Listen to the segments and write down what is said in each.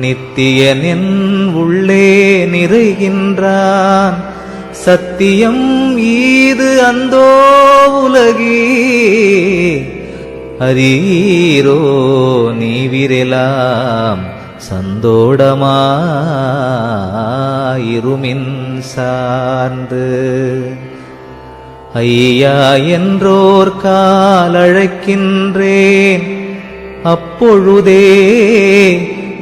நித்தியனின் உள்ளே நிறைகின்றான். சத்தியம் ஈது அந்தோ உலகி. அரீரோ நீவிரெலாம். சந்தோடமாயிருமின் சார்ந்து. ஐயா என்றோர் காலழைக்கின்றேன். அப்பொழுதே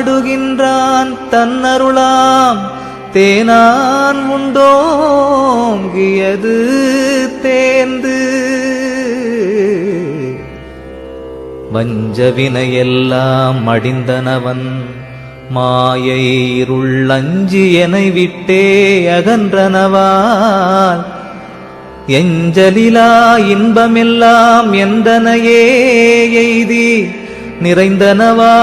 ஆடுகின்றான் தன்னருளாம். தேனான் உண்டோங்கியது தேர்ந்து வஞ்சவினையெல்லாம் மடிந்தனவன். மாயை இருளஞ்சி என விட்டே அகன்றனவால். எஞ்சலிலா இன்பமெல்லாம் எந்தனையே எய்தி நிறைந்தனவா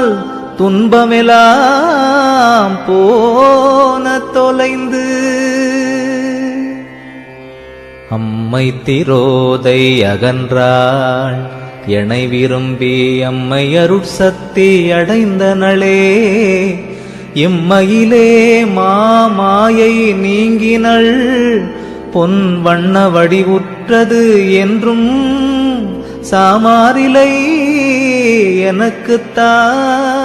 போனால் துன்பமெலாம் போன தொலைந்து. அம்மை திரோதை அகன்றாள் எனை விரும்பி அம்மை அருட்சக்தி அடைந்தனளே. இம்மையிலே மாமாயை நீங்கினள் பொன் வண்ண வடிவுற்றது என்றும் சாமாரிலை எனக்குத்தான்